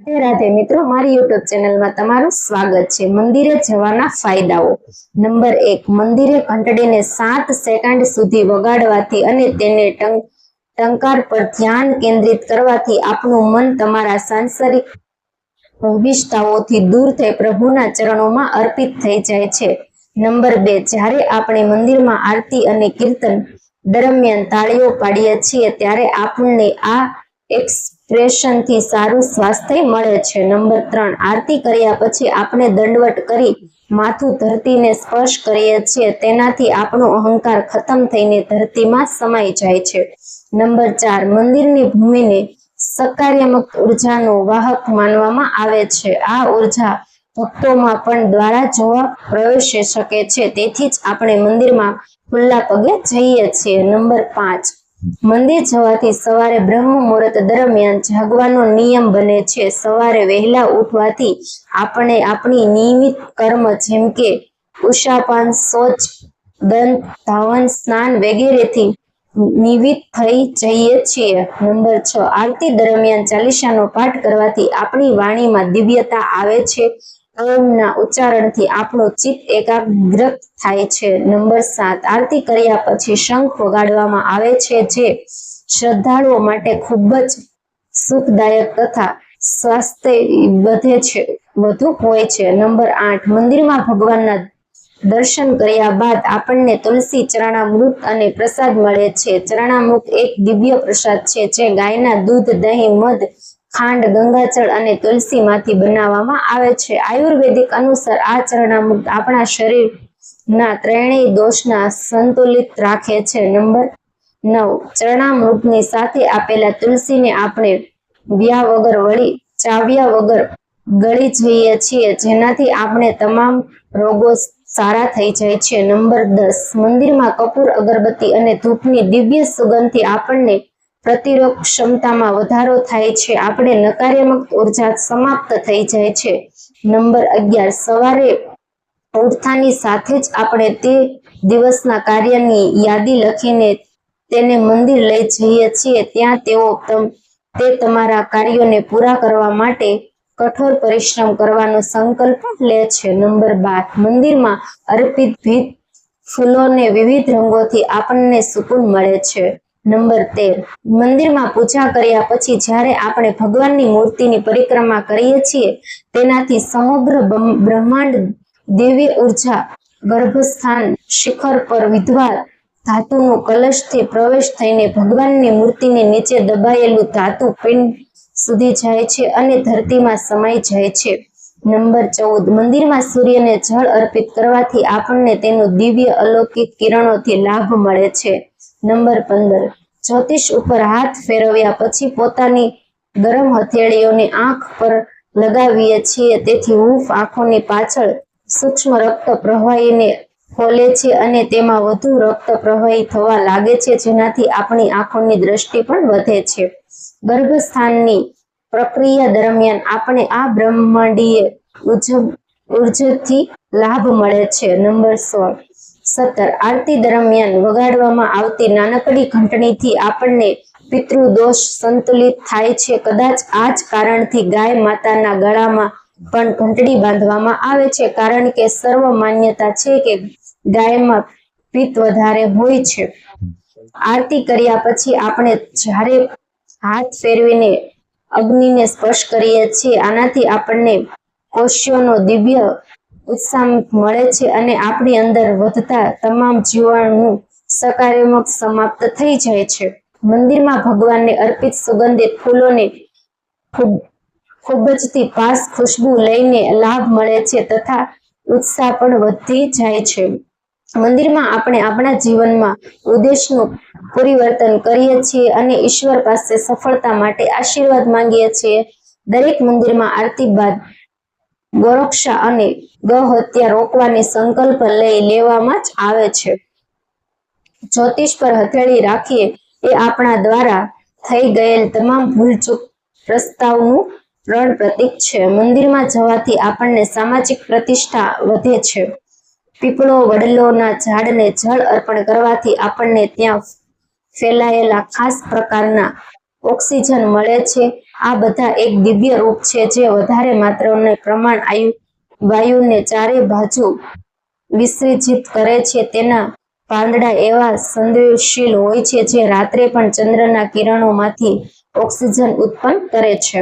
રાધે મિત્રો, મારી યુટ્યુબ ચેનલમાં તમારું સ્વાગત છે. મંદિરે જવાના ફાયદાઓ. નંબર એક, મંદિરે ઘંટડીને સાત સેકન્ડ સુધી વગાડવાથી અને તેને ટંકાર પર ધ્યાન કેન્દ્રિત કરવાથી આપણું મન તમારા સાંસારિક ભવિષ્યતાઓથી દૂર થઈ પ્રભુના ચરણોમાં અર્પિત થઈ જાય છે. નંબર બે, જ્યારે આપણે મંદિરમાં આરતી અને કીર્તન દરમિયાન તાળીઓ પાડીએ છીએ, ત્યારે આપણને આ એક્સપ્રેશનથી સારું સ્વાસ્થ્ય મળે છે. નંબર ત્રણ, આરતી કર્યા પછી આપણે દંડવટ કરી માથું ધરતીને સ્પર્શ કરીએ છીએ. તેનાથી આપણો અહંકાર ખતમ થઈને ધરતીમાં સમાઈ જાય છે. નંબર ચાર, મંદિરની ભૂમિને સકાર્યાત્મક ઉર્જાનો વાહક માનવામાં આવે છે. આ ઊર્જા ભક્તોમાં પણ દ્વારા જોવા પ્રવેશી શકે છે. તેથી જ આપણે મંદિરમાં ખુલ્લા પગે જઈએ છીએ. નંબર પાંચ મંદિર જવાથી સવારે બ્રહ્મ મુહૂર્ત દરમિયાન જાગવાનો નિયમ બને છે. સવારે વહેલા ઉઠવાથી આપણે આપણી નિયમિત કર્મ જેમ કે ઉષાપાન શૌચ દંત ધાવન, સ્નાન વગેરેથી નિવિત થઈ જઈએ છીએ. નંબર છ, આરતી દરમિયાન ચાલીસાનો પાઠ કરવાથી આપણી વાણીમાં દિવ્યતા આવે છે. ઓમના ઉચ્ચારણથી આપણો ચિત્ત એકાગ્ર થાય છે. નંબર સાત, આરતી કર્યા પછી શંખ વગાડવામાં આવે છે જે શ્રદ્ધાળુઓ માટે ખૂબ જ સુખદાયક તથા સ્વાસ્થ્ય વધે છે, વધુ હોય છે. નંબર આઠ, મંદિરમાં ભગવાનના દર્શન કર્યા બાદ આપણને તુલસી, ચરણામૃત અને પ્રસાદ મળે છે. ચરણામૃત એક દિવ્ય પ્રસાદ છે જે ગાયના દૂધ, દહીં, મધ ખાંડ, ગંગાજળ અને તુલસીમાંથી બનાવવામાં આવે છે. આયુર્વેદિક અનુસાર આ ચરણામૃત આપણા શરીરના ત્રણેય દોષના સંતુલિત રાખે છે. નંબર નવ ચરણામૃતની સાથે આપેલા તુલસીને આપણે વ્યા વગર વળી, ચાવ્યા વગર ગળી જઈએ છીએ, જેનાથી આપણે તમામ રોગો સારા થઈ જાય છે. નંબર દસ, મંદિરમાં કપૂર, અગરબત્તી અને ધૂપની દિવ્ય સુગંધથી આપણને પ્રતિરોધ ક્ષમતામાં વધારો થાય છે. આપણે નકારાત્મક ઊર્જા સમાપ્ત થઈ જાય છે. નંબર અગિયાર, સવારે ઉઠતાની સાથે જ આપણે તે દિવસના કાર્યની યાદી લખીને તેને મંદિર લઈ જઈએ છીએ. ત્યાં તેઓ તે તમારા કાર્યોને પૂરા કરવા માટે કઠોર પરિશ્રમ કરવાનો સંકલ્પ લે છે. નંબર બાર, મંદિરમાં અર્પિત ભીત ફૂલોને વિવિધ રંગોથી આપણને સુકૂન મળે છે. નંબર તેર. મંદિરમાં પૂજા કર્યા પછી જ્યારે આપણે ભગવાનની મૂર્તિની પરિક્રમા કરીએ છીએ, તેનાથી સમગ્ર બ્રહ્મ- બ્રહ્માંડ દિવ્ય ઊર્જા ગર્ભસ્થાન શિખર પર વિધવા ધાતુનું કલશથી પ્રવેશ થઈને ભગવાનની મૂર્તિની નીચે દબાયેલું ધાતુ પિંડ સુધી જાય છે અને ધરતીમાં સમાઈ જાય છે. નંબર ચૌદ. મંદિરમાં સૂર્યને જળ અર્પિત કરવાથી આપણને તેનું દિવ્ય અલૌકિક કિરણોથી લાભ મળે છે. નંબર પંદર. જ્યોતિષ ઉપર હાથ ફેરવ્યા પછી પોતાની ગરમ હથેળીઓને આંખ પર લગાવીએ છીએ. તેથી હૂંફ આંખોની પાછળ સૂક્ષ્મ રક્ત પ્રવાહીને ખોલે છે અને તેમાં વધુ રક્ત પ્રવાહી થવા લાગે છે, જેનાથી આપણી આંખોની દ્રષ્ટિ પણ વધે છે. ગર્ભસ્થાનની પ્રક્રિયા દરમિયાન આપણે આ બ્રહ્માંડીય ઉર્જ- ઉર્જાથી લાભ મળે છે. નંબર સોળ. સત્તર આરતી દરમિયાન વગાડવામાં આવતી નાનકડી ઘંટણીથી આપણને પિતૃદોષ સંતુલિત થાય છે. કદાચ આ જ કારણથી ગાય માતાના ગળામાં પણ ઘંટડી બાંધવામાં આવે છે, કારણ કે સર્વ માન્યતા છે કે ગાયમાં પિત્ત વધારે હોય છે. આરતી કર્યા પછી આપણે જ્યારે હાથ ફેરવીને અગ્નિને સ્પર્શ કરીએ છીએ, આનાથી આપણને કોષ્યોનો દિવ્ય ઉત્સાહ મળે છે અને આપણી અંદર વધતા તમામ જીવાણુ સકારાત્મક સમાપ્ત થઈ જાય છે. મંદિરમાં ભગવાનને અર્પિત સુગંધિત ફૂલોને ખૂબ જ પાસ ખુશ્બુ લઈને લાભ મળે છે તથા ઉત્સાહ પણ વધી જાય છે. મંદિરમાં આપણે આપણા જીવનમાં ઉદ્દેશનું પરિવર્તન કરીએ છીએ અને ઈશ્વર પાસે સફળતા માટે આશીર્વાદ માંગીએ છીએ. દરેક મંદિરમાં આરતી બાદ ગોરક્ષા અને ગૌહત્યા રોકવાની સંકલ્પ લઈ લેવામાં જ આવે છે. જ્યોતિષ પર હથેળી રાખીએ એ આપણા દ્વારા થઈ ગયેલ તમામ ભૂલચૂક પ્રસ્તાવનું રણ પ્રતીક છે. મંદિરમાં જવાથી આપણને સામાજિક પ્રતિષ્ઠા વધે છે. પીપળો, વડલોના ઝાડને જળ અર્પણ કરવાથી આપણને ત્યાં ફેલાયેલા ખાસ પ્રકારના ઓક્સિજન મળે છે. આ બધા એક દિવ્ય રૂપ છે જે વધારે માત્રાને પ્રમાણ આયુ વાયુને ચારે બાજુ વિસર્જિત કરે છે. તેના પાંદડા એવા સંવેદનશીલ હોય છે જે રાત્રે પણ ચંદ્રના કિરણોમાંથી ઓક્સિજન ઉત્પન્ન કરે છે.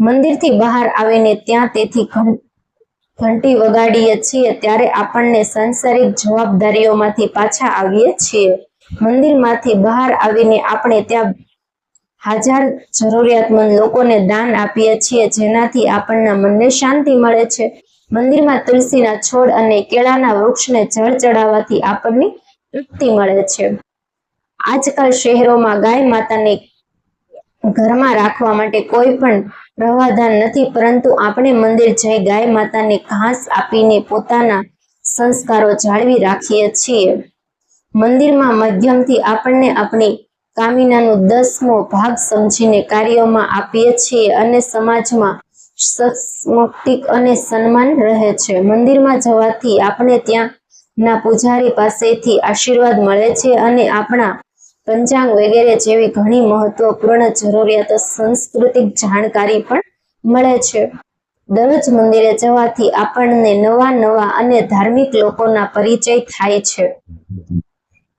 મંદિરથી બહાર આવીને ત્યાં તેથી ઘંટી વગાડીએ છીએ ત્યારે આપણને સાંસારિક જવાબદારીઓમાંથી પાછા આવીએ છીએ. મંદિરમાંથી બહાર આવીને આપણે ત્યાં હાજર જરૂરિયાતમંદ લોકોને દાન આપીએ છીએ, જેનાથી આપણના મનને શાંતિ મળે છે. મંદિરમાં તુલસીના છોડ અને કેળાના વૃક્ષને જળ ચડાવવાથી આપણને તૃપ્તિ મળે છે. આજકાલ શહેરોમાં ગાય માતાને ઘરમાં રાખવા માટે કોઈ પણ પ્રવાધાન નથી, પરંતુ આપણે મંદિર જઈ ગાય માતાને ઘાસ આપીને પોતાના સંસ્કારો જાળવી રાખીએ છીએ. મંદિરમાં મધ્યમથી આપણને આપણી કામિનાનું દસમો ભાગ સમજીને કાર્યમાં આપીએ છીએ અને સમાજમાં અને સન્માન રહે છે. મંદિરમાં જવાથી આપણે ત્યાંના પૂજારી પાસેથી આશીર્વાદ મળે છે અને આપણા પંચાંગ વગેરે જેવી ઘણી મહત્વપૂર્ણ જરૂરિયાતો સાંસ્કૃતિક જાણકારી પણ મળે છે. દરરોજ મંદિરે જવાથી આપણને નવા નવા અને ધાર્મિક લોકોના પરિચય થાય છે.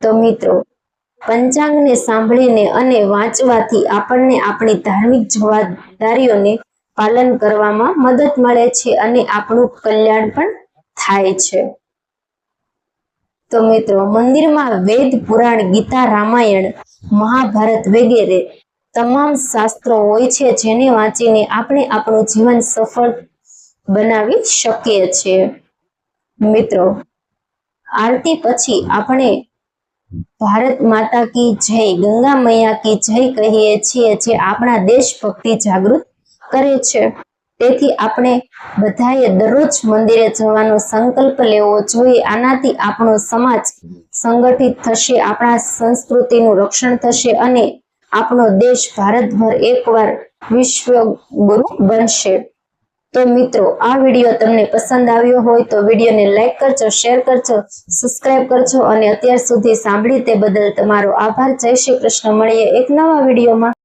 તો મિત્રો પંચાંગને સાંભળીને અને વાંચવાથી આપણને આપણી ધાર્મિક જવાબદારીઓને પાલન કરવામાં મદદ મળે છે અને આપણું કલ્યાણ પણ થાય છે. તો મિત્રો, મંદિરમાં વેદ, પુરાણ, ગીતા, રામાયણ, મહાભારત વગેરે તમામ શાસ્ત્રો હોય છે જેને વાંચીને આપણે આપણું જીવન સફળ બનાવી શકીએ છીએ. મિત્રો, આરતી પછી આપણે ભારત માતા કી જય, ગંગા મૈયા કી જય કહીએ છીએ જે આપણા દેશભક્તિ જાગૃત કરે છે. તેથી આપણે બધાએ દરરોજ મંદિરે જવાનો સંકલ્પ લેવો જોઈએ. આનાથી આપણો સમાજ સંગઠિત થશે, આપણા સંસ્કૃતિનું રક્ષણ થશે અને આપણો દેશ ભારતભર એકવાર વિશ્વ ગુરુ બનશે. તો મિત્રો, આ વીડિયો તમને પસંદ આવ્યો હોય તો વિડીયોને લાઈક કરજો, શેર કરજો, સબસ્ક્રાઇબ કરજો અને અત્યાર સુધી સાંભળી તે બદલ તમારો આભાર. જય શ્રી કૃષ્ણ. મળીએ એક નવા વિડીયોમાં.